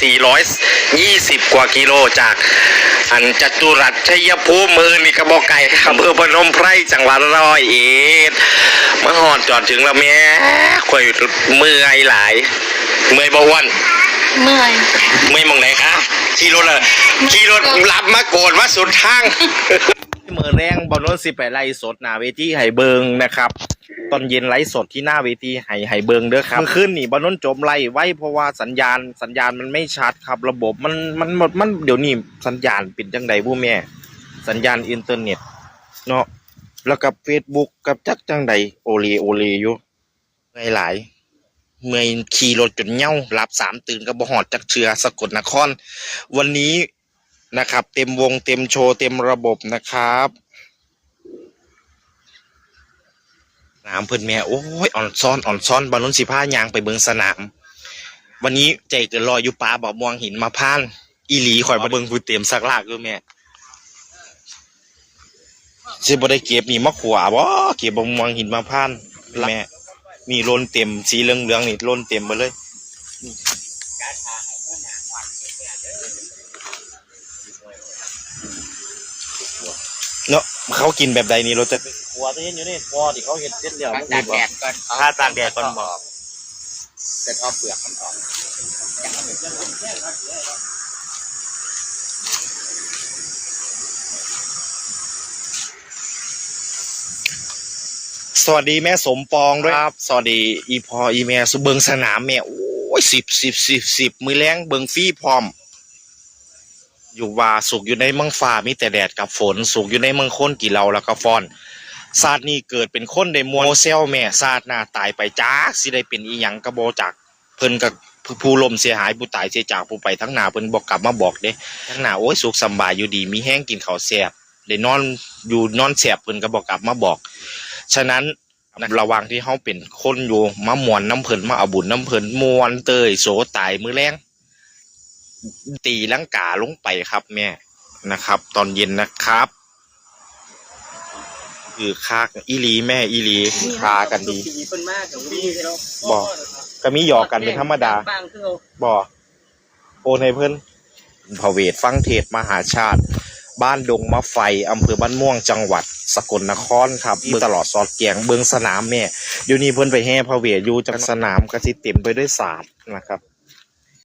420 กว่ากิโลจากอันจตุรัสชัยภูมิมือนี่กระบอกไก่อำเภอพนมไพรจังหวัดร้อยเอ็ดมาหอดจอดถึงแล้วแม่ข่อยเมื่อยหลาย เมื่อยบ่อ้วนเมื่อยเมื่อยหมองไหนคะขี่รถอะขี่รถรับมาโกนมาสุดทางเมื่อแรงบอลนนสิไปไล่สดหน้าเวทีไห้เบิงนะครับ ตอนเย็นไลฟ์สดที่หน้าเวทีไห้ไห้เบิงเด้อครับเมื่อคืนนี่บอลนนจมไล่ไว้เพราะว่าสัญญาณสัญญาณมันไม่ชัดครับ ระบบมันมันหมันมันเดี๋ยวนี้สัญญาณเป็นจังใดผู้แม่ สัญญาณอินเทอร์เน็ตเนาะแล้วกับ Facebook กับจักจังใดโอเลโอเลอยู่เมื่อยหลายเมื่อยขี่รถจนเหย้าหลับสามตื่นก็บ่หอดจักเชือสะกลนคร วันนี้ นะครับ เต็มวงเต็มโชว์เต็มระบบนะครับสนามเพิ่นแม่โอ้ยอ่อนซ้อนอ่อนซ้อนบอลนุนสิพายางไปเบิงสนาม วันนี้ใจเกินลอยอยู่ป้าบอกมองหินมาพาน อีหลีข่อยมาเบิงผู้เต็มสักลากด้วยแม่สิบ่ได้เก็บนี่มะขวาบ่เก็บบ่มองหินมาพานแม่มีล้นเต็มสีเหลืองๆนี่ล้นเต็มไปเลย เนาะเขากินแบบใดนี่เราจะหัวจะเห็นอยู่นี่พอที่เขาเห็นเส้นเดียวตากแดดก่อนถ้าตากแดดก่อนบอกจะทอเปลือกมันออกสวัสดีแม่สมปองด้วยครับสวัสดีอีพออีแม่สุเบิงสนามแม่โอ้ยสิบสิบสิบสิบมือแรงเบิงฟรี่พร้อม อยู่ว่าสุกอยู่ในเมืองฟ้ามีแต่แดดกับฝน สุกอยู่ในเมืองคนกี่เหลาแล้วก็ฟอนศาสตร์นี้เกิดเป็นคนได้มวลโมเซลแม่ศาสตร์หน้าตายไปจ้าสิได้เป็นอีหยังกระโบจากเพิ่นกับผู้ลมเสียหายผู้ตายเสียจากผู้ไปทั้งหนาเพิ่นบอกกลับมาบอกเด้ทั้งหนาโอ้ยสุขสบายอยู่ดี มีแห้งกินข้าวแซ่บได้นอนอยู่นอนแซ่บเพิ่นก็บอกกลับมาบอก ฉะนั้นระวังที่เขาเป็นคนอยู่มามวนน้ำเพิ่นมาอาบุญน้ำเพิ่นมวนเตยโสตายมือแรง ตีลังกาลงไปครับแม่นะครับ ตอนเย็นนะครับ คือคากอีหลีแม่อีหลีคากันดีปีเพิ่นมากของพี่เนาะบอกก็มีหยอกกันเป็นธรรมดาบางคือเอาบอกโอนให้เพิ่นพระเวทฟังเทศมหาชาติ บ้านดงมะไฟอำเภอบ้านม่วงจังหวัด สกลนครครับเบิ่งตลอดสอดแกงเบิงสนามแม่เดี๋ยวนี้เพิ่นไปแห่พระเวทอยู่จังสนามกระสิเต็มไปด้วยศาสตร์นะครับ